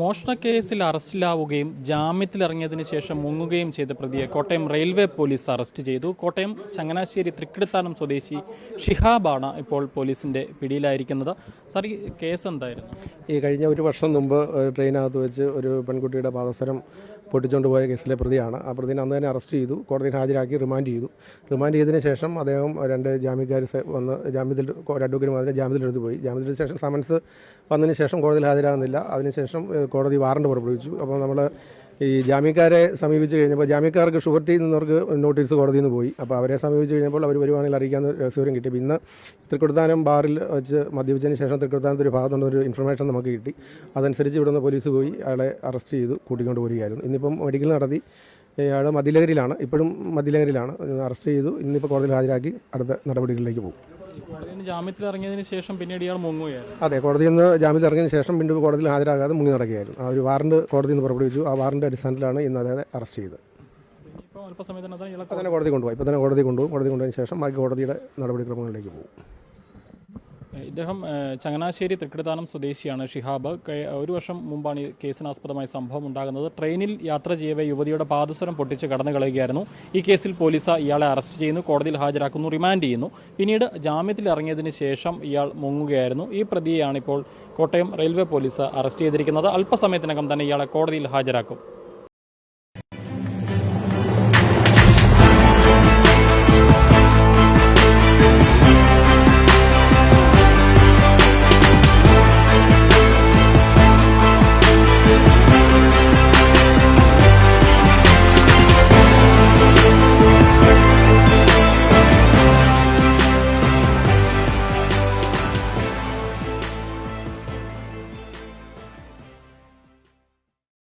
മോഷണക്കേസിൽ അറസ്റ്റിലാവുകയും ജാമ്യത്തിലിറങ്ങിയതിന് ശേഷം മുങ്ങുകയും ചെയ്ത പ്രതിയെ കോട്ടയം റെയിൽവേ പോലീസ് അറസ്റ്റ് ചെയ്തു. കോട്ടയം ചങ്ങനാശ്ശേരി തൃക്കിടത്താനം സ്വദേശി ഷിഹാബാണ് ഇപ്പോൾ പോലീസിന്റെ പിടിയിലായിരിക്കുന്നത്. സർ ഈ കേസ് എന്തായിരുന്നു? ഈ കഴിഞ്ഞ ഒരു വർഷം മുമ്പ് ട്രെയിനകത്ത് വെച്ച് ഒരു പെൺകുട്ടിയുടെ പാദസരം പൊട്ടിച്ചുകൊണ്ട് പോയ കേസിലെ പ്രതിയാണ്. ആ പ്രതിനെ അന്ന് തന്നെ അറസ്റ്റ് ചെയ്തു. കോടതിയിൽ ഹാജരാക്കി റിമാൻഡ് ചെയ്തു. റിമാൻഡ് ചെയ്തതിന് ശേഷം അദ്ദേഹം രണ്ട് ജാമ്യക്കാർ വന്ന് ജാമ്യത്തിൽ അഡ്വക്കേറ്റ് അതിനെ ജാമ്യത്തിലെടുത്ത് പോയി. ജാമ്യത്തിന് ശേഷം സമൻസ് വന്നതിന് ശേഷം കോടതിയിൽ ഹാജരാകുന്നില്ല. അതിനുശേഷം കോടതി വാറണ്ട് പുറപ്പെടുവിച്ചു. അപ്പോൾ നമ്മൾ ഈ ജാമ്യക്കാരെ സമീപിച്ച് കഴിഞ്ഞപ്പോൾ ജാമ്യക്കാർക്ക് ഷുവർട്ടി നിന്നവർക്ക് നോട്ടീസ് കോടതിയിൽ നിന്ന് പോയി. അപ്പോൾ അവരെ സമീപിച്ച് കഴിഞ്ഞപ്പോൾ അവർ വരുവാണെങ്കിൽ അറിയിക്കാമെന്ന് രഹസ്യവിവരം കിട്ടി. ഇന്ന് തൃക്കൊടുത്താനം ബാറിൽ വെച്ച് മദ്യപിച്ചതിന് ശേഷം തൃക്കൊടുത്താനത്ത് ഒരു ഇൻഫർമേഷൻ നമുക്ക് കിട്ടി. അതനുസരിച്ച് ഇവിടുന്ന് പോലീസ് പോയി അയാളെ അറസ്റ്റ് ചെയ്തു കൂട്ടിക്കൊണ്ട് വരികയായിരുന്നു ഇന്നിപ്പം മെഡിക്കൽ നടത്തി. അയാൾ മദ്യലഹരിയിലാണ്. ഇപ്പോഴും മദ്യലഹരിയിലാണ്. അറസ്റ്റ് ചെയ്തു. ഇന്നിപ്പോൾ കോടതിയിൽ ഹാജരാക്കി അടുത്ത നടപടികളിലേക്ക് പോകും. ഈ ഇറങ്ങിയതിന് ശേഷം പിന്നീട് ഇയാൾ മുങ്ങുകയായിരുന്നു. അതെ കോടതിയിൽ നിന്ന് ജാമ്യത്തിൽ ഇറങ്ങിയതിന് ശേഷം പിന്നീട് കോടതിയിൽ ഹാജരാകാതെ മുങ്ങി നടക്കുകയായിരുന്നു. ആ ഒരു വാറണ്ട് കോടതിയിൽ നിന്ന് പുറപ്പെടുവിച്ചു. ആ വാറണ്ട് അടിസ്ഥാനത്തിലാണ് ഇന്ന് അദ്ദേഹത്തെ അറസ്റ്റ് ചെയ്തത്. ഇപ്പോൾ അല്പസമയത്തിനകത്ത് ഇയാളെ അപ്പോൾ തന്നെ കോടതി കൊണ്ടുപോയി. ഇപ്പോൾ തന്നെ കോടതി കൊണ്ടുപോകും കോടതി കൊണ്ടുപോയതിന് ശേഷം ബാക്കി കോടതിയുടെ നടപടിക്രമങ്ങളിലേക്ക് പോകും. ഇദ്ദേഹം ചങ്ങനാശ്ശേരി തൃക്കിടത്താനം സ്വദേശിയാണ് ഷിഹാബ്. ഒരു വർഷം മുമ്പാണ് ഈ കേസിനാസ്പദമായ സംഭവം ഉണ്ടാകുന്നത്. ട്രെയിനിൽ യാത്ര ചെയ്യവേ യുവതിയുടെ പാദസ്വരം പൊട്ടിച്ച് കടന്നു കളയുകയായിരുന്നു. ഈ കേസിൽ പോലീസ് ഇയാളെ അറസ്റ്റ് ചെയ്യുന്നു കോടതിയിൽ ഹാജരാക്കുന്നു റിമാൻഡ് ചെയ്യുന്നു. പിന്നീട് ജാമ്യത്തിൽ ഇറങ്ങിയതിന് ശേഷം ഇയാൾ മുങ്ങുകയായിരുന്നു. ഈ പ്രതിയെയാണ് ഇപ്പോൾ കോട്ടയം റെയിൽവേ പോലീസ് അറസ്റ്റ് ചെയ്തിരിക്കുന്നത്. അല്പസമയത്തിനകം തന്നെ ഇയാളെ കോടതിയിൽ ഹാജരാക്കും.